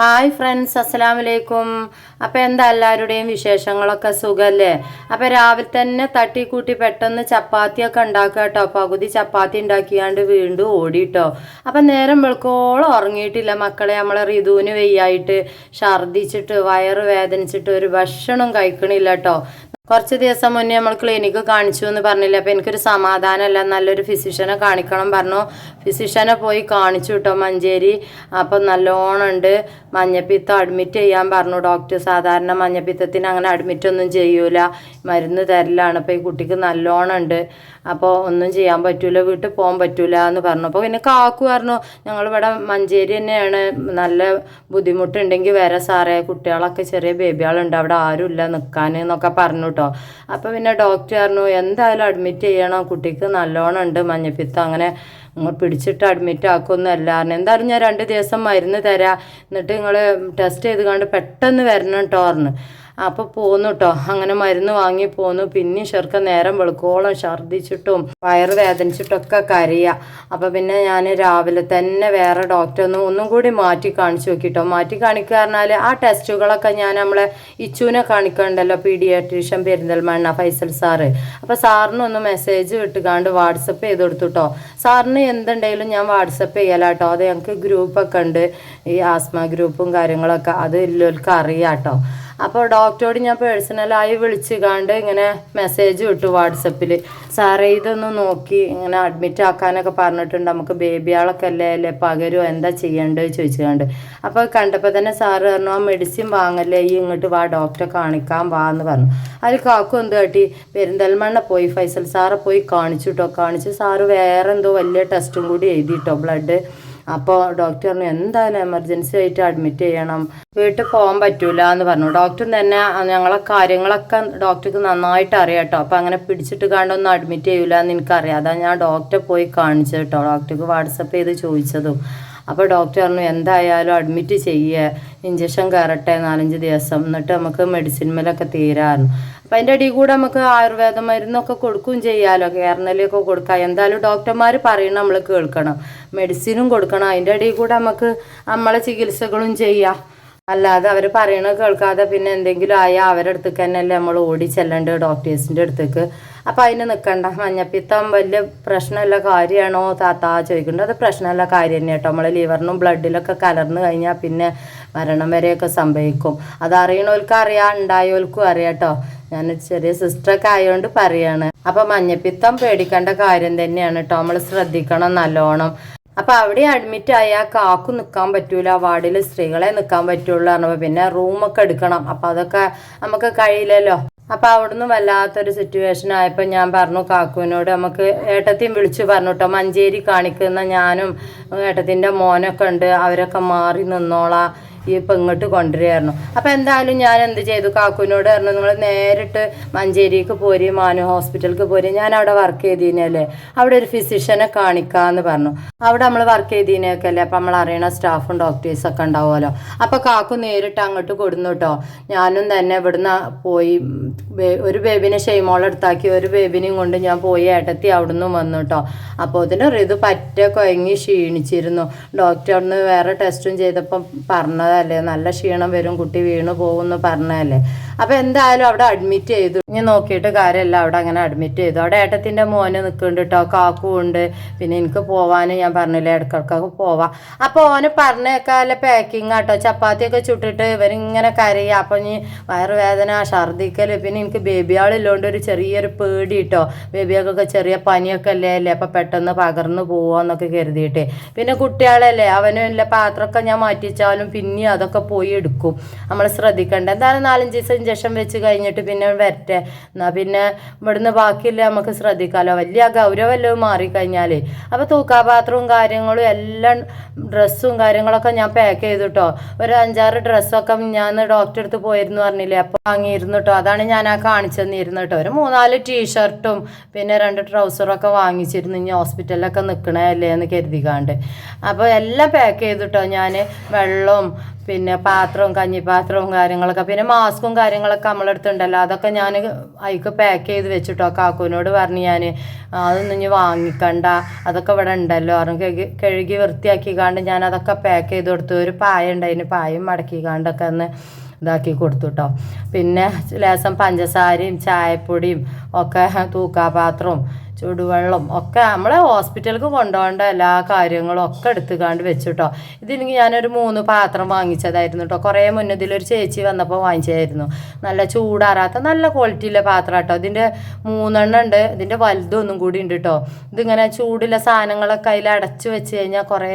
Hi friends അസ്സലാം വലൈക്കും അപ്പോൾ എന്താ എല്ലാവരുടെയും വിശേഷങ്ങളൊക്കെ സുഖല്ലേ? അപ്പോൾ രാവിലെ തന്നെ തട്ടിക്കൂട്ടി പെട്ടെന്ന് ചപ്പാത്തിയൊക്കെ ഉണ്ടാക്കുക കേട്ടോ. പകുതി ചപ്പാത്തി ഉണ്ടാക്കിയാണ്ട് വീണ്ടും ഓടിട്ടോ. അപ്പം നേരം വെളുക്കോളം ഉറങ്ങിയിട്ടില്ല മക്കളെ. നമ്മളെ ഋതുവിന് വെയ്യായിട്ട് ഛർദ്ദിച്ചിട്ട് വയറ് വേദനിച്ചിട്ട് ഒരു ഭക്ഷണം കഴിക്കണില്ല കേട്ടോ. കുറച്ച് ദിവസം മുന്നേ നമ്മൾ ക്ലിനിക്ക് കാണിച്ചു എന്ന് പറഞ്ഞില്ല? അപ്പോൾ എനിക്കൊരു സമാധാനമല്ല. നല്ലൊരു ഫിസിഷ്യനെ കാണിക്കണം പറഞ്ഞു. ഫിസിഷ്യനെ പോയി കാണിച്ചു കേട്ടോ മഞ്ചേരി. അപ്പം നല്ലോണം ഉണ്ട്. മഞ്ഞപ്പിത്തം അഡ്മിറ്റ് ചെയ്യാൻ പറഞ്ഞു. ഡോക്ടർ സാധാരണ മഞ്ഞപ്പിത്തത്തിന് അങ്ങനെ അഡ്മിറ്റ് ഒന്നും ചെയ്യൂല. മരുന്ന് തരലാണ്. അപ്പോൾ ഈ കുട്ടിക്ക് നല്ലോണം ഉണ്ട്. അപ്പോൾ ഒന്നും ചെയ്യാൻ പറ്റൂല. വീട്ടിൽ പോകാൻ പറ്റൂല എന്ന് പറഞ്ഞു. അപ്പോൾ പിന്നെ കാക്കു പറഞ്ഞു ഞങ്ങളിവിടെ മഞ്ചേരി തന്നെയാണ്. നല്ല ബുദ്ധിമുട്ടുണ്ടെങ്കിൽ വരെ സാറേ. കുട്ടികളൊക്കെ ചെറിയ ബേബികളുണ്ട് അവിടെ ആരുമില്ല നിൽക്കാൻ എന്നൊക്കെ പറഞ്ഞു കേട്ടോ. അപ്പോൾ പിന്നെ ഡോക്ടർ പറഞ്ഞു എന്തായാലും അഡ്മിറ്റ് ചെയ്യണം. കുട്ടിക്ക് നല്ലോണം ഉണ്ട് മഞ്ഞപ്പിത്തം അങ്ങനെ നിങ്ങൾ പിടിച്ചിട്ട് അഡ്മിറ്റ് ആക്കുമെന്ന് എല്ലാവരും എന്തായാലും ഞാൻ രണ്ട് ദിവസം മരുന്ന് തരാം. എന്നിട്ട് നിങ്ങൾ ടെസ്റ്റ് ചെയ്ത് കണ്ട് പെട്ടെന്ന് വരണം കേട്ടോ പറഞ്ഞു. അപ്പോൾ പോന്നു കേട്ടോ അങ്ങനെ മരുന്ന് വാങ്ങി പോന്നു. പിന്നെ ചെറുക്ക നേരം വെളുക്കോളം ഛർദ്ദിച്ചിട്ടും വയറ് വേദനിച്ചിട്ടൊക്കെ കരയുക അപ്പോൾ പിന്നെ ഞാൻ രാവിലെ തന്നെ വേറെ ഡോക്ടർ ഒന്ന് ഒന്നും കൂടി മാറ്റി കാണിച്ചു നോക്കിട്ടോ. മാറ്റി കാണിക്കുക ആ ടെസ്റ്റുകളൊക്കെ ഞാൻ നമ്മളെ ഇച്ചുവിനെ കാണിക്കണ്ടല്ലോ പീഡിയാട്രീഷ്യൻ പെരിന്തൽമണ്ണ ഫൈസൽ സാറ്. അപ്പോൾ സാറിനൊന്ന് മെസ്സേജ് വിട്ടുകാണ്ട് വാട്സപ്പ് ചെയ്ത് കൊടുത്തു കേട്ടോ സാറിന് എന്തുണ്ടെങ്കിലും ഞാൻ വാട്സപ്പ് ചെയ്യലാട്ടോ. അത് ഞങ്ങൾക്ക് ഗ്രൂപ്പൊക്കെ ഉണ്ട്. ഈ ആസ്മ ഗ്രൂപ്പും കാര്യങ്ങളൊക്കെ. അത് എല്ലാവർക്കും അറിയാം കേട്ടോ അപ്പോൾ ഡോക്ടറോട് ഞാൻ പേഴ്സണലായി വിളിച്ച് കണ്ട് ഇങ്ങനെ മെസ്സേജ് വിട്ടു വാട്സപ്പിൽ സാറേ ഇതൊന്ന് നോക്കി ഇങ്ങനെ അഡ്മിറ്റ് ആക്കാനൊക്കെ പറഞ്ഞിട്ടുണ്ട്. നമുക്ക് ബേബിയാളൊക്കെ അല്ലേ? അല്ലേ? പകരുമോ എന്താ ചെയ്യേണ്ടത്? ചോദിച്ചു കണ്ട് അപ്പോൾ കണ്ടപ്പോൾ തന്നെ സാറ് പറഞ്ഞു ആ മെഡിസിൻ വാങ്ങല്ലേ? ഈ ഇങ്ങോട്ട് വാ ഡോക്ടറെ കാണിക്കാൻ വാ എന്ന് പറഞ്ഞു. അതിൽ കാക്കും എന്ത് കാട്ടി? പെരിന്തൽമണ്ണ പോയി ഫൈസൽ സാറെ പോയി കാണിച്ചു കേട്ടോ കാണിച്ച് സാറ് വേറെ എന്തോ വലിയ ടെസ്റ്റും കൂടി എഴുതിയിട്ടോ ബ്ലഡ് അപ്പോൾ ഡോക്ടർ പറഞ്ഞു എന്തായാലും എമർജൻസി ആയിട്ട് അഡ്മിറ്റ് ചെയ്യണം? വീട്ടിൽ പോകാൻ പറ്റൂല എന്ന് പറഞ്ഞു. ഡോക്ടർ തന്നെ ഞങ്ങളെ കാര്യങ്ങളൊക്കെ ഡോക്ടർക്ക് നന്നായിട്ട് അറിയാം കേട്ടോ അപ്പം അങ്ങനെ പിടിച്ചിട്ട് കണ്ടൊന്നും അഡ്മിറ്റ് ചെയ്യൂല എന്ന് എനിക്കറിയാം. അതാ ഞാൻ ഡോക്ടറെ പോയി കാണിച്ചു കേട്ടോ ഡോക്ടർക്ക് വാട്സപ്പ് ചെയ്ത് ചോദിച്ചതും. അപ്പോൾ ഡോക്ടർ പറഞ്ഞു എന്തായാലും അഡ്മിറ്റ് ചെയ്യുക ഇഞ്ചക്ഷൻ കയറട്ടെ നാലഞ്ച് ദിവസം. എന്നിട്ട് നമുക്ക് മെഡിസിൻ മേലൊക്കെ തീരാറുണ്ട് അപ്പം അതിന്റെ അടിയിൽ കൂടെ നമുക്ക് ആയുർവേദ മരുന്നൊക്കെ കൊടുക്കുകയും ചെയ്യാമല്ലോ കേരളയിലൊക്കെ കൊടുക്കാം. എന്തായാലും ഡോക്ടർമാർ പറയണം നമ്മൾ കേൾക്കണം. മെഡിസിനും കൊടുക്കണം. അതിന്റെ അടിയിൽ കൂടെ നമുക്ക് നമ്മളെ ചികിത്സകളും ചെയ്യാം. അല്ലാതെ അവർ പറയണത് കേൾക്കാതെ പിന്നെ എന്തെങ്കിലും ആയാൽ അവരുടെ അടുത്തേക്ക് തന്നെയല്ലേ നമ്മൾ ഓടി ചെല്ലേണ്ടത് ഡോക്ടേഴ്സിന്റെ അടുത്തേക്ക്. അപ്പോൾ അതിന് നിൽക്കണ്ട മഞ്ഞപ്പിത്തം വലിയ പ്രശ്നമുള്ള കാര്യമാണോ താത്ത ചോദിക്കുന്നുണ്ട്. അത് പ്രശ്നമുള്ള കാര്യം തന്നെ കേട്ടോ. നമ്മൾ ലിവറിനും ബ്ലഡിലൊക്കെ കലർന്ന് കഴിഞ്ഞാൽ പിന്നെ മരണം വരെയൊക്കെ സംഭവിക്കും. അത് അറിയണവർക്ക് അറിയാം ഉണ്ടായവർക്കും അറിയാം കേട്ടോ. ഞാൻ ചെറിയ സിസ്റ്ററൊക്കെ ആയതുകൊണ്ട് പറയാണ്. അപ്പം മഞ്ഞപ്പിത്തം പേടിക്കേണ്ട കാര്യം തന്നെയാണ് കേട്ടോ. നമ്മൾ ശ്രദ്ധിക്കണം നല്ലോണം. അപ്പൊ അവിടെ അഡ്മിറ്റ് ആയാൽ കാക്കു നിൽക്കാൻ പറ്റൂല വാർഡിൽ സ്ത്രീകളെ നിൽക്കാൻ പറ്റുള്ളൂ പറഞ്ഞപ്പോൾ പിന്നെ റൂമൊക്കെ എടുക്കണം. അപ്പൊ അതൊക്കെ നമുക്ക് കഴിയില്ലല്ലോ. അപ്പൊ അവിടുന്ന് വല്ലാത്തൊരു സിറ്റുവേഷൻ ആയപ്പോൾ ഞാൻ പറഞ്ഞു കാക്കുവിനോട് നമുക്ക് ഏട്ടത്തെയും വിളിച്ചു പറഞ്ഞു കേട്ടോ മഞ്ചേരി കാണിക്കുന്ന ഞാനും ഏട്ടത്തിന്റെ മോനൊക്കെ ഉണ്ട് അവരൊക്കെ മാറി നിന്നോളാം. ഈ ഇപ്പം ഇങ്ങോട്ട് അപ്പൊ അപ്പം എന്തായാലും ഞാൻ എന്ത് ചെയ്തു? കാക്കുവിനോട് പറഞ്ഞു നിങ്ങൾ നേരിട്ട് മഞ്ചേരിക്ക് പോരി മാനു ഹോസ്പിറ്റലിലേക്ക് പോരി. ഞാൻ അവിടെ വർക്ക് ചെയ്തീനല്ലേ അവിടെ ഒരു ഫിസിഷ്യനെ കാണിക്കാന്ന് പറഞ്ഞു. അവിടെ നമ്മൾ വർക്ക് ചെയ്തീനൊക്കെ അല്ലേ? അപ്പം നമ്മൾ അറിയണ സ്റ്റാഫും ഡോക്ടേഴ്സൊക്കെ ഉണ്ടാവുമല്ലോ. അപ്പോൾ കാക്കു നേരിട്ട് അങ്ങോട്ട് കൊടുന്നു കേട്ടോ ഞാനും തന്നെ ഇവിടുന്ന് പോയി. ഒരു ബേബിനെ ഷെയ്മോളെടുത്താക്കി ഒരു ബേബിനെയും കൊണ്ട് ഞാൻ പോയി ഏട്ടത്തി അവിടുന്ന് വന്നു കേട്ടോ അപ്പോൾ അതിന് ഇത് പറ്റ കൊയങ്ങി ക്ഷീണിച്ചിരുന്നു. ഡോക്ടറിന് വേറെ ടെസ്റ്റും ചെയ്തപ്പം പറഞ്ഞതല്ലേ നല്ല ക്ഷീണം വരും കുട്ടി വീണു പോകുമെന്ന് പറഞ്ഞതല്ലേ? അപ്പോൾ എന്തായാലും അവിടെ അഡ്മിറ്റ് ചെയ്തു. ഇനി നോക്കിയിട്ട് കാര്യമല്ല അവിടെ അങ്ങനെ അഡ്മിറ്റ് ചെയ്തു. അവിടെ ഏട്ടത്തിന്റെ മോന് നിൽക്കുന്നുണ്ട് കേട്ടോ കാക്കും ഉണ്ട് പിന്നെ എനിക്ക് പോവാൻ ഞാൻ പറഞ്ഞില്ലേ ഇടക്കിടക്കൊക്കെ പോവാം. അപ്പോൾ ഓന് പറഞ്ഞേക്കാലെ പാക്കിങ് ആട്ടോ ചപ്പാത്തിയൊക്കെ ചുട്ടിട്ട് ഇവരിങ്ങനെ കരയുക അപ്പോൾ ഇനി വയറുവേദന ഛർദ്ദിക്കൽ പിന്നെ എനിക്ക് ബേബി ആളില്ലോണ്ട് ഒരു ചെറിയൊരു പേടി കേട്ടോ ബേബിയൊക്കെ ചെറിയ പനിയൊക്കെ അല്ലേ? അല്ലേ അപ്പോൾ പെട്ടെന്ന് പകർന്നു പോവാന്നൊക്കെ കരുതിയിട്ട്. പിന്നെ കുട്ടികളല്ലേ അവനും ഇല്ല പാത്രമൊക്കെ ഞാൻ മാറ്റിച്ചാലും പിന്നെ അതൊക്കെ പോയി എടുക്കും. നമ്മൾ ശ്രദ്ധിക്കേണ്ട. എന്തായാലും നാലഞ്ച് ദിവസം ഇഞ്ചക്ഷൻ വെച്ച് കഴിഞ്ഞിട്ട് പിന്നെ വരട്ടെ. എന്നാൽ പിന്നെ ഇവിടുന്ന് ബാക്കിയില്ല നമുക്ക് ശ്രദ്ധിക്കാമല്ലോ വലിയ ഗൗരവല്ലോ മാറിക്കഴിഞ്ഞാൽ അപ്പോൾ തൂക്കാപാത്രവും കാര്യങ്ങളും എല്ലാം ഡ്രസ്സും കാര്യങ്ങളൊക്കെ ഞാൻ പാക്ക് ചെയ്തു കേട്ടോ ഒരു അഞ്ചാറ് ഡ്രസ്സൊക്കെ ഞാൻ ഡോക്ടറെ അടുത്ത് പോയിരുന്നു പറഞ്ഞില്ലേ. അപ്പോൾ വാങ്ങിയിരുന്നു കേട്ടോ അതാണ് ഞാൻ ആ കാണിച്ചു തന്നിരുന്നു കേട്ടോ ഒരു മൂന്നാൽ ടീഷർട്ടും പിന്നെ രണ്ട് ട്രൗസറൊക്കെ വാങ്ങിച്ചിരുന്നു. ഇനി ഹോസ്പിറ്റലിലൊക്കെ നിൽക്കണേ അല്ലേ എന്ന് കരുതിക്കാണ്ട്. അപ്പോൾ എല്ലാം പാക്ക് ചെയ്തു കേട്ടോ ഞാൻ വെള്ളവും പിന്നെ പാത്രവും കഞ്ഞിപ്പാത്രവും കാര്യങ്ങളൊക്കെ പിന്നെ മാസ്കും കാര്യങ്ങളൊക്കെ നമ്മളെടുത്തുണ്ടല്ലോ. അതൊക്കെ ഞാൻ അതിക്ക് പാക്ക് ചെയ്ത് വെച്ചിട്ടോ കാക്കുവിനോട് പറഞ്ഞു ഞാൻ അതൊന്നും ഇനി വാങ്ങിക്കണ്ട. അതൊക്കെ ഇവിടെ ഉണ്ടല്ലോ. പറഞ്ഞു കഴുകി കഴുകി വൃത്തിയാക്കി കാണ്ട് ഞാൻ അതൊക്കെ പാക്ക് ചെയ്ത് കൊടുത്തു. ഒരു പായ ഉണ്ടായിന് പായും മടക്കി കാണ്ടൊക്കെ ഒന്ന് ഇതാക്കി കൊടുത്തു കേട്ടോ പിന്നെ ലേസം പഞ്ചസാരയും ചായപ്പൊടിയും ഒക്കെ തൂക്കാപാത്രവും ചൂടുവെള്ളം ഒക്കെ നമ്മളെ ഹോസ്പിറ്റലിലേക്ക് കൊണ്ടുപോകേണ്ട എല്ലാ കാര്യങ്ങളും ഒക്കെ എടുത്തുകാണ്ട് വെച്ചു കേട്ടോ ഇതിനെങ്കിൽ ഞാനൊരു മൂന്ന് പാത്രം വാങ്ങിച്ചതായിരുന്നു കേട്ടോ കുറേ മുന്നേ ഒരു ചേച്ചി വന്നപ്പോൾ വാങ്ങിച്ചതായിരുന്നു. നല്ല ചൂടാറാത്ത നല്ല ക്വാളിറ്റിയിലെ പാത്രം കേട്ടോ ഇതിന്റെ മൂന്നെണ്ണം ഉണ്ട്. ഇതിന്റെ വലുതൊന്നും കൂടി ഉണ്ട് കേട്ടോ ഇതിങ്ങനെ ചൂടുള്ള സാധനങ്ങളൊക്കെ അതിൽ അടച്ചു വെച്ച് കഴിഞ്ഞാൽ കുറേ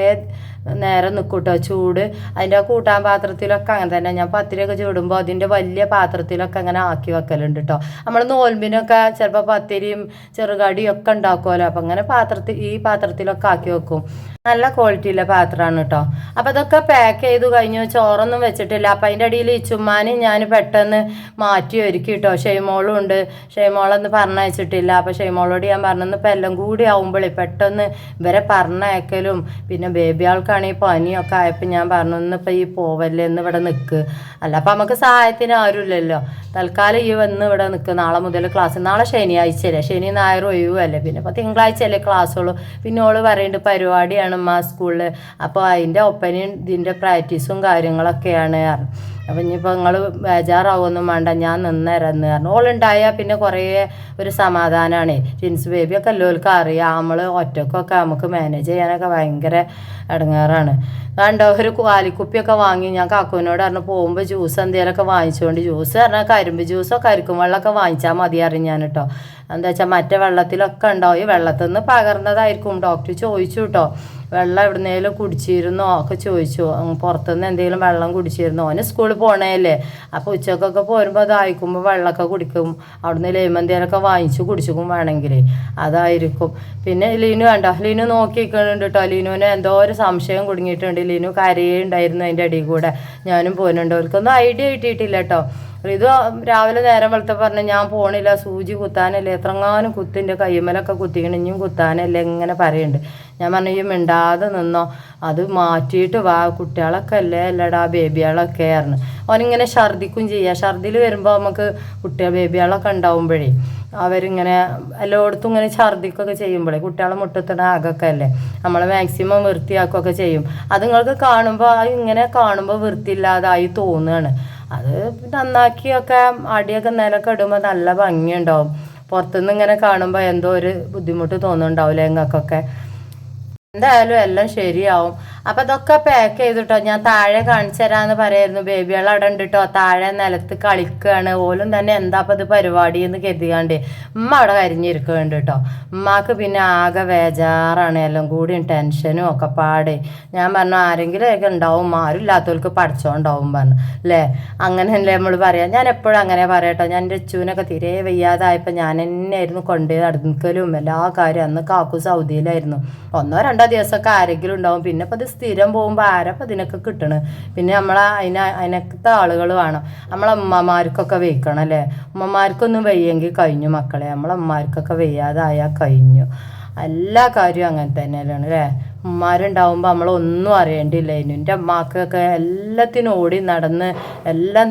നേരം നിൽക്കൂട്ടോ ചൂട്. അതിന്റെ കൂട്ടാൻ പാത്രത്തിലൊക്കെ അങ്ങനെ തന്നെ. ഞാൻ പത്തിരിയൊക്കെ ചൂടുമ്പോൾ അതിന്റെ വലിയ പാത്രത്തിലൊക്കെ അങ്ങനെ ആക്കി വെക്കലുണ്ട് കേട്ടോ നമ്മൾ നോൽമ്പിനൊക്കെ ചിലപ്പോൾ പത്തിരിയും ചെറുകടിയും ഒക്കെ ഉണ്ടാക്കുമല്ലോ. അപ്പം അങ്ങനെ പാത്രത്തിൽ ഈ പാത്രത്തിലൊക്കെ ആക്കി വെക്കും. നല്ല ക്വാളിറ്റിയുള്ള പാത്രമാണ് കേട്ടോ അപ്പം അതൊക്കെ പാക്ക് ചെയ്ത് കഴിഞ്ഞു. ചോറൊന്നും വെച്ചിട്ടില്ല. അപ്പം അതിന്റെ അടിയിൽ ഈ ചുമ്മാനും ഞാൻ പെട്ടെന്ന് മാറ്റി ഒരുക്കി കേട്ടോ ഷെയ്മോളും ഉണ്ട്. ഷെയ്മോളൊന്ന് പറഞ്ഞയച്ചിട്ടില്ല. അപ്പം ഷെയ്മോളോട് ഞാൻ പറഞ്ഞെന്ന് ഇപ്പം എല്ലാം കൂടി ആവുമ്പോഴേ പെട്ടെന്ന് ഇവരെ പറഞ്ഞയക്കലും പിന്നെ ബേബി ആൾക്കാണെങ്കിൽ പനിയൊക്കെ ആയപ്പോൾ ഞാൻ പറഞ്ഞു ഇന്നിപ്പോൾ ഈ പോവല്ലേ എന്ന് ഇവിടെ നിൽക്ക് അല്ല അപ്പം നമുക്ക് സഹായത്തിന് ആരുമില്ലല്ലോ. തൽക്കാലം ഈ വന്ന് ഇവിടെ നിൽക്ക് നാളെ മുതൽ ക്ലാസ് നാളെ ശനിയാഴ്ചയല്ലേ. ശനി ഞായർ ഒഴിവല്ലേ. പിന്നെ ഇപ്പോൾ തിങ്കളാഴ്ചയല്ലേ ക്ലാസ്സുള്ളൂ. പിന്നെ ഓൾ പറയേണ്ട പരിപാടിയാണ് ഉമ്മ സ്കൂളിൽ അപ്പോൾ അതിന്റെ ഒപ്പനയും ഇതിന്റെ പ്രാക്ടീസും കാര്യങ്ങളൊക്കെയാണ്. അപ്പം ഇനിയിപ്പോൾ നിങ്ങൾ ബേജാറാവൊന്നും വേണ്ട ഞാൻ നിന്നേരെന്ന് പറഞ്ഞു. ഓളുണ്ടായാൽ പിന്നെ കുറേ ഒരു സമാധാനമാണ് ജിൻസ് ബേബിയൊക്കെ എല്ലാവർക്കും അറിയാം. നമ്മൾ ഒറ്റക്കൊക്കെ നമുക്ക് മാനേജ് ചെയ്യാനൊക്കെ ഭയങ്കര ഇടങ്ങേറാണ് കണ്ടോ ഒരു കാലിക്കുപ്പിയൊക്കെ വാങ്ങി ഞാൻ കാക്കുവിനോട് പറഞ്ഞു പോകുമ്പോൾ ജ്യൂസ് എന്തെങ്കിലുമൊക്കെ വാങ്ങിച്ചുകൊണ്ട് ജ്യൂസ് പറഞ്ഞാൽ കരിമ്പ് ജ്യൂസോ കരിക്കും വെള്ളമൊക്കെ വാങ്ങിച്ചാൽ മതി അറിയും ഞാൻ കേട്ടോ എന്താ വെച്ചാൽ മറ്റേ വെള്ളത്തിലൊക്കെ ഉണ്ടാവും. ഈ വെള്ളത്തിൽ നിന്ന് പകർന്നതായിരിക്കും. ഡോക്ടർ ചോദിച്ചു കേട്ടോ വെള്ളം എവിടുന്നേലും കുടിച്ചിരുന്നോ? ഒക്കെ ചോദിച്ചു. പുറത്തുനിന്ന് എന്തെങ്കിലും വെള്ളം കുടിച്ചിരുന്നോ? ഓന് സ്കൂളിൽ പോണേല്ലേ. അപ്പോൾ ഉച്ചക്കൊക്കെ പോരുമ്പോൾ അതായിക്കുമ്പോൾ വെള്ളമൊക്കെ കുടിക്കും. അവിടുന്ന് ലേമന്തേലൊക്കെ വാങ്ങിച്ചു കുടിച്ചിക്കും വേണമെങ്കിൽ അതായിരിക്കും. പിന്നെ ലീനു വേണ്ട ലീനു നോക്കിക്കുന്നുണ്ട് കേട്ടോ ലീനുവിന് എന്തോ ഒരു സംശയം കുടുങ്ങിയിട്ടുണ്ട്. ലീനു കരയുണ്ടായിരുന്നു അതിന്റെ അടിയിൽ കൂടെ. ഞാനും പോകുന്നുണ്ട് അവർക്കൊന്നും ഐഡിയ കിട്ടിയിട്ടില്ല കേട്ടോ ഇത് രാവിലെ നേരം വെളുത്ത പറഞ്ഞ് ഞാൻ പോണില്ല സൂചി കുത്താനല്ലേ എത്രങ്ങാനും കുത്തിന്റെ കയ്യുമലൊക്കെ കുത്തിക്കണം ഇനിയും കുത്താനല്ലേ ഇങ്ങനെ പറയുന്നുണ്ട് ഞാൻ പറഞ്ഞു ഈ മിണ്ടാതെ നിന്നോ അത് മാറ്റിയിട്ട് വാ കുട്ടികളൊക്കെ അല്ലേ അല്ലടാ ബേബികളൊക്കെ ആയിരുന്നു അവനിങ്ങനെ ഛർദിക്കും ചെയ്യുക ഛർദിൽ വരുമ്പോൾ നമുക്ക് കുട്ടികൾ ബേബികളൊക്കെ ഉണ്ടാവുമ്പോഴേ അവരിങ്ങനെ എല്ലായിടത്തും ഇങ്ങനെ ഛർദിക്കൊക്കെ ചെയ്യുമ്പോഴേ കുട്ടികളെ മുട്ടത്തിട ആകൊക്കെ അല്ലേ നമ്മൾ മാക്സിമം വൃത്തിയാക്കുകയൊക്കെ ചെയ്യും. അത് നിങ്ങൾക്ക് കാണുമ്പോൾ ഇങ്ങനെ കാണുമ്പോൾ വൃത്തിയില്ലാതായി തോന്നുകയാണ് അത് നന്നാക്കിയൊക്കെ അടിയൊക്കെ നിലക്കെ ഇടുമ്പോൾ നല്ല ഭംഗിയുണ്ടാവും. പുറത്തുനിന്ന് ഇങ്ങനെ കാണുമ്പോൾ എന്തോ ഒരു ബുദ്ധിമുട്ട് തോന്നുന്നുണ്ടാവില്ല നിങ്ങൾക്കൊക്കെ എന്തായാലും എല്ലാം ശരിയാവും. അപ്പൊ അതൊക്കെ പാക്ക് ചെയ്തിട്ടോ. ഞാൻ താഴെ കാണിച്ചു തരാന്ന് പറയായിരുന്നു. ബേബികൾ അവിടെ ഉണ്ട് കേട്ടോ താഴെ നിലത്ത് കളിക്കുകയാണ് ഓലും തന്നെ എന്താ അപ്പൊ ഇത് പരിപാടി എന്ന് കരുതിയാണ്ട് ഉമ്മ അവിടെ കരിഞ്ഞിരിക്കുന്നുണ്ട് കേട്ടോ ഉമ്മാക്ക് പിന്നെ ആകെ വേജാറാണ്. എല്ലാം കൂടി ടെൻഷനും ഒക്കെ പാടെ. ഞാൻ പറഞ്ഞു ആരെങ്കിലും ഒക്കെ ഉണ്ടാവും. ആരും ഇല്ലാത്തവർക്ക് പഠിച്ചോണ്ടാവും പറഞ്ഞു. അല്ലേ അങ്ങനെയല്ലേ നമ്മൾ പറയാം. ഞാൻ എപ്പോഴും അങ്ങനെ പറയട്ടോ ഞാൻ എന്റെ അച്ചുവിനൊക്കെ തീരെ വയ്യാതായപ്പോൾ ഞാൻ തന്നെയായിരുന്നു കൊണ്ടുപോയി നടക്കലും എല്ലാ കാര്യം. അന്ന് കാക്കു സൗദിയിലായിരുന്നു. ഒന്നോ രണ്ടോ ദിവസമൊക്കെ ആരെങ്കിലും ഉണ്ടാവും. പിന്നെ ഇപ്പം ഇത് സ്ഥിരം പോകുമ്പോൾ ആരപ്പം ഇതിനൊക്കെ കിട്ടണ്? പിന്നെ നമ്മളെ അതിന് അതിനകത്തെ ആളുകൾ വേണം. നമ്മളമ്മമാർക്കൊക്കെ വെയ്ക്കണം അല്ലേ? അമ്മമാർക്കൊന്നും വയ്യെങ്കിൽ കഴിഞ്ഞു മക്കളെ. നമ്മളമ്മമാർക്കൊക്കെ വയ്യാതായാൽ കഴിഞ്ഞു. എല്ലാ കാര്യവും അങ്ങനെ തന്നെയാണ് അല്ലേ? ഉമ്മാരുണ്ടാവുമ്പോൾ നമ്മളൊന്നും അറിയേണ്ടില്ല. ഇനി എന്റെ അമ്മക്കൊക്കെ എല്ലാത്തിനും ഓടി നടന്ന് എല്ലാം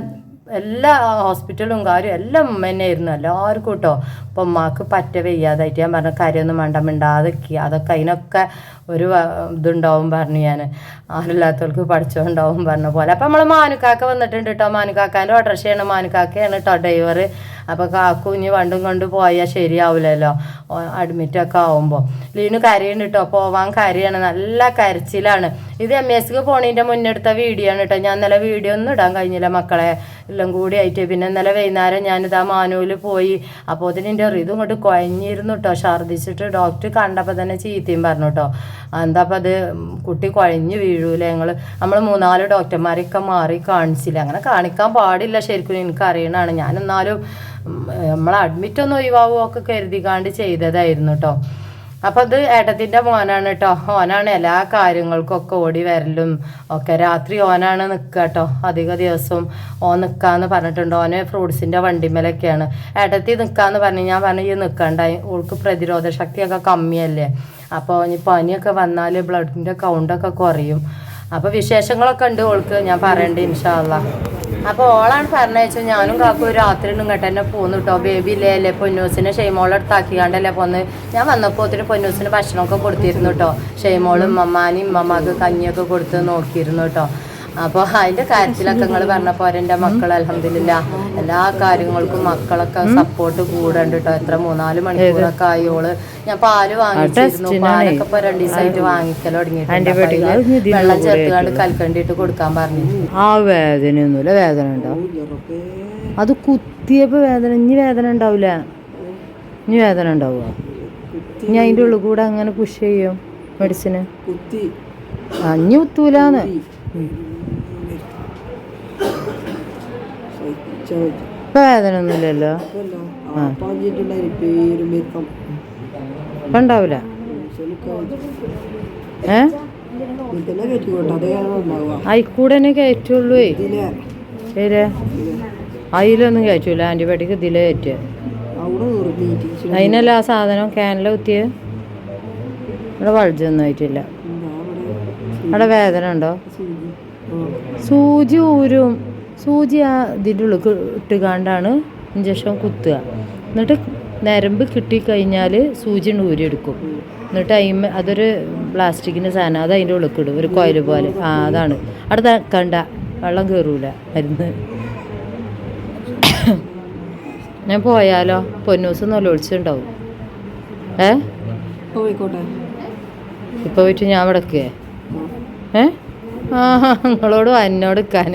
എല്ലാ ഹോസ്പിറ്റലും കാര്യം എല്ലാം ഉമ്മ തന്നെയായിരുന്നു. എല്ലാവർക്കും കേട്ടോ അപ്പം ഉമ്മാക്ക് പറ്റ വയ്യാതായിട്ട് ഞാൻ പറഞ്ഞ കാര്യമൊന്നും വേണ്ട മിണ്ടാതെ അതൊക്കെ അതിനൊക്കെ ഒരു ഇതുണ്ടാവും പറഞ്ഞു ഞാൻ ആരില്ലാത്തവർക്ക് പഠിച്ചോണ്ടാവും പറഞ്ഞ പോലെ. അപ്പം നമ്മൾ മാനുക്കാക്ക വന്നിട്ടുണ്ട് കേട്ടോ മാനുക്കാക്കാന്റെ ഓട്ടർഷയാണ് മാനുക്കാക്കയാണ് കേട്ടോ ഡ്രൈവർ അപ്പോൾ കാക്കു ഇനി വണ്ടും കൊണ്ട് പോയാൽ ശരിയാവില്ലല്ലോ അഡ്മിറ്റൊക്കെ ആവുമ്പോൾ ലീനു കരയുണ്ട് കേട്ടോ പോവാൻ കരയാണ്. നല്ല കരച്ചിലാണ്. ഇത് എം എസ് പോണതിന്റെ മുന്നെടുത്ത വീഡിയോ ആണ് കേട്ടോ ഞാൻ ഇന്നലെ വീഡിയോ ഒന്നും ഇടാൻ കഴിഞ്ഞില്ല മക്കളെ. എല്ലാം കൂടി ആയിട്ട്. പിന്നെ ഇന്നലെ വൈകുന്നേരം ഞാനിതാ മാനൂൽ പോയി. അപ്പോൾ അതിന് എന്റെ ഇതും കൊണ്ട് കുഴഞ്ഞിരുന്നു കേട്ടോ ഛർദ്ദിച്ചിട്ട് ഡോക്ടർ കണ്ടപ്പോൾ തന്നെ ചീത്തയും പറഞ്ഞു കേട്ടോ എന്താ അപ്പം അത് കുട്ടി കുഴഞ്ഞു വീഴൂലേ ഞങ്ങൾ നമ്മൾ മൂന്നാൽ ഡോക്ടർമാരെയൊക്കെ മാറി കാണിച്ചില്ല? അങ്ങനെ കാണിക്കാൻ പാടില്ല ശരിക്കും എനിക്ക് അറിയണതാണ് ഞാൻ എന്നാലും നമ്മൾ അഡ്മിറ്റ് ഒന്നും ഒഴിവാകുമോ ഒക്കെ കരുതിക്കാണ്ട് ചെയ്തതായിരുന്നു കേട്ടോ അപ്പം അത് ഏട്ടത്തിന്റെ മോനാണ് കേട്ടോ ഓനാണ് എല്ലാ കാര്യങ്ങൾക്കൊക്കെ ഓടി വരലും. ഒക്കെ രാത്രി ഓനാണ് നിൽക്കുക കേട്ടോ അധിക ദിവസവും ഓൻ നിൽക്കാന്ന് പറഞ്ഞിട്ടുണ്ട്. ഓന് ഫ്രൂട്ട്സിന്റെ വണ്ടിമേലൊക്കെയാണ്. ഏട്ടത്തി നിൽക്കാന്ന് പറഞ്ഞു ഞാൻ പറഞ്ഞു ഈ നിൽക്കണ്ടായി ഓൾക്ക് പ്രതിരോധ ശക്തിയൊക്കെ കമ്മിയല്ലേ. അപ്പോൾ ഇനി പനിയൊക്കെ വന്നാൽ ബ്ലഡിന്റെ കൗണ്ടൊക്കെ കുറയും. അപ്പോൾ വിശേഷങ്ങളൊക്കെ ഉണ്ട് ഓൾക്ക്. ഞാൻ പറയണ്ടേ ഇൻഷാല്ല അപ്പോൾ ഓളാണ് പറഞ്ഞയച്ചു ഞാനും കാക്കും രാത്രി ഇങ്ങോട്ട് തന്നെ പോന്നു കേട്ടോ ബേബി ഇല്ലേ അല്ലേ പൊന്നൂസിനെ ഷെയ്മോളെ അടുത്താക്കിക്കാണ്ടല്ലേ പോന്ന്. ഞാൻ വന്നപ്പോൾ ഒത്തിരി പൊന്നൂസിന് ഭക്ഷണമൊക്കെ കൊടുത്തിരുന്നു കേട്ടോ ഷെയ്മോളും മമ്മാനും മമ്മാക്ക് കഞ്ഞിയൊക്കെ കൊടുത്ത് നോക്കിയിരുന്നു കേട്ടോ അപ്പോൾ അതിന്റെ കാര്യത്തിലൊക്കെ നിങ്ങൾ പറഞ്ഞപ്പോൾ എന്റെ മക്കൾ അലഹമില്ല എല്ലാ കാര്യങ്ങൾക്കും മക്കളൊക്കെ സപ്പോർട്ട് കൂടണ്ട് കേട്ടോ എത്ര മൂന്നാൽ മണിക്കൂറൊക്കെ ആയോൾ ഞാൻ പാൽ വാങ്ങിച്ചിരുന്നു. പാലൊക്കെ ഇപ്പൊ രണ്ടീസായിട്ട് ദിവസമായിട്ട് വാങ്ങിക്കൽ തുടങ്ങിയിട്ടുണ്ട്. വെള്ളം ചേർത്തുകൊണ്ട് കൽക്കണ്ടിട്ട് കൊടുക്കാൻ പറഞ്ഞു. ആ വേദനയൊന്നുമില്ല. വേദന ഉണ്ടോ? അത് കുത്തിയപ്പോൾ വേദന. ഇനി വേദന ഉണ്ടാവില്ല ഇനി വേദന ഉണ്ടാവുക ഇനി അതിന്റെ ഉള്ളിൽ കൂടെ അങ്ങനെ പുഷ് ചെയ്യും മെഡിസിന് കുത്തി. ഇനി കുത്തൂലാന്ന്. വേദന ഒന്നുമില്ലല്ലോ ഇപ്പൊ ഉണ്ടാവില്ല ഏ? അയിക്കൂടെ തന്നെ കയറ്റുള്ളൂ. ശരി അതിലൊന്നും കയറ്റൂല ആന്റിബയോട്ടിക് ഇതിലെ കയറ്റുക അതിനല്ല ആ സാധനം ക്യാനിലെ കുത്തിയ ഇവിടെ വളജൊന്നും ആയിട്ടില്ല. അവിടെ വേദന ഉണ്ടോ? സൂചി ഊരും. സൂചി ആ ഇതിന്റെ ഉള്ളിൽ ഇട്ടുകാണ്ടാണ് ഇഞ്ചക്ഷൻ കുത്തുക. എന്നിട്ട് നരമ്പ് കിട്ടിക്കഴിഞ്ഞാൽ സൂചി ഊരിയെടുക്കും. എന്നിട്ട് അയിമ അതൊരു പ്ലാസ്റ്റിക്കിന്റെ സാധനം അത് അതിന്റെ ഉള്ളിൽ ഇടും ഒരു കോയിൽ പോലെ. ആ അതാണ്. അവിടെ കണ്ട വെള്ളം കയറൂല മരുന്ന്. ഞാൻ പോയാലോ? പൊന്നൂസ് നൊലൊളിച്ചുണ്ടാവും ഏ? ഇപ്പൊ പോയിട്ട് ഞാൻ വിടക്കേ ഏ? ആ നിങ്ങളോട് എന്നോട് നിൽക്കാൻ.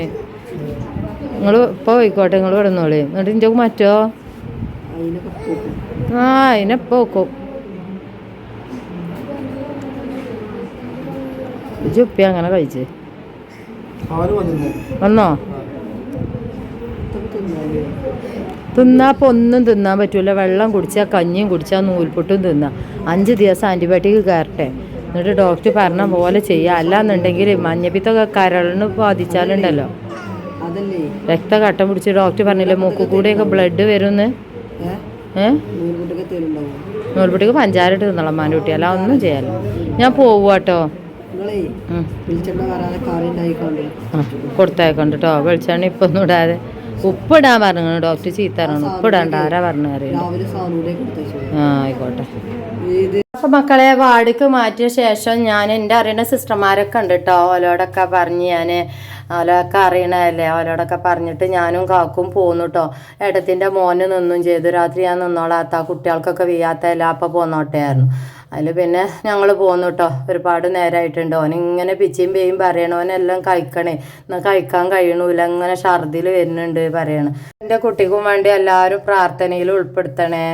നിങ്ങൾ ഇപ്പോൾ പോയിക്കോട്ടെ നിങ്ങൾ വിടുന്നോളി എന്നിട്ട് ഇഞ്ചോക്ക് മാറ്റോ ആ അതിനെപ്പോ വെക്കും. ജുപ്പി അങ്ങനെ കഴിച്ച്. വന്നോ. തിന്നാപ്പോൾ ഒന്നും തിന്നാൻ പറ്റൂല. വെള്ളം കുടിച്ചാൽ കഞ്ഞിയും കുടിച്ചാൽ നൂൽപുട്ടും തിന്നാം. അഞ്ച് ദിവസം ആന്റിബയോട്ടിക് കയറട്ടെ. എന്നിട്ട് ഡോക്ടർ പറഞ്ഞ പോലെ ചെയ്യുക അല്ലാന്നുണ്ടെങ്കിൽ മഞ്ഞപ്പിത്തൊക്കെ കരളിന് ബാധിച്ചാലുണ്ടല്ലോ. രക്തകട്ടം പിടിച്ച് ഡോക്ടർ പറഞ്ഞില്ലേ മൂക്കു കൂടെയൊക്കെ ബ്ലഡ് വരുമെന്ന് ഏഹ് നൂൽപുട്ടിക്ക് പഞ്ചാര ഇട്ട് തിന്നോളാം മാനുകുട്ടി കുട്ടി അല്ല ഒന്നും ചെയ്യാലോ ഞാൻ ആ കൊടുത്തേക്കൊണ്ട് കേട്ടോ വെളിച്ചെണ്ണ ഇപ്പൊ ഒന്നും ഇടാതെ. ഉപ്പിടാൻ പറഞ്ഞു ഡോക്ടർ ചീത്തറാണ് ഉപ്പിടാണ്ട് ആരാ പറഞ്ഞു അറിയാം ആ ആയിക്കോട്ടെ. അപ്പൊ മക്കളെ വാർഡിക്ക് മാറ്റിയ ശേഷം ഞാൻ എന്റെ അറിയുന്ന സിസ്റ്റർമാരൊക്കെ ഉണ്ട് കേട്ടോ ഓലോടൊക്കെ പറഞ്ഞ് ഞാൻ ഓലൊക്കെ അറിയണതല്ലേ? ഓലോടൊക്കെ പറഞ്ഞിട്ട് ഞാനും കാക്കും പോന്നു കേട്ടോ ഏട്ടത്തിന്റെ മോന് നിന്നും ചെയ്തു. രാത്രി ഞാൻ നിന്നോളാത്ത കുട്ടികൾക്കൊക്കെ വീയാത്തല്ല അപ്പം പോന്നോട്ടെ ആയിരുന്നു. അതിൽ പിന്നെ ഞങ്ങൾ പോന്നു കേട്ടോ ഒരുപാട് നേരമായിട്ടുണ്ട് ഓൻ ഇങ്ങനെ പിച്ചിയും പേയും പറയണവനെല്ലാം കഴിക്കണേ. എന്നാൽ കഴിക്കാൻ കഴിയണമില്ല ഇങ്ങനെ ഛർദിൽ വരുന്നുണ്ട് പറയണം. എന്റെ കുട്ടിക്കും വേണ്ടി എല്ലാവരും പ്രാർത്ഥനയിൽ ഉൾപ്പെടുത്തണേ.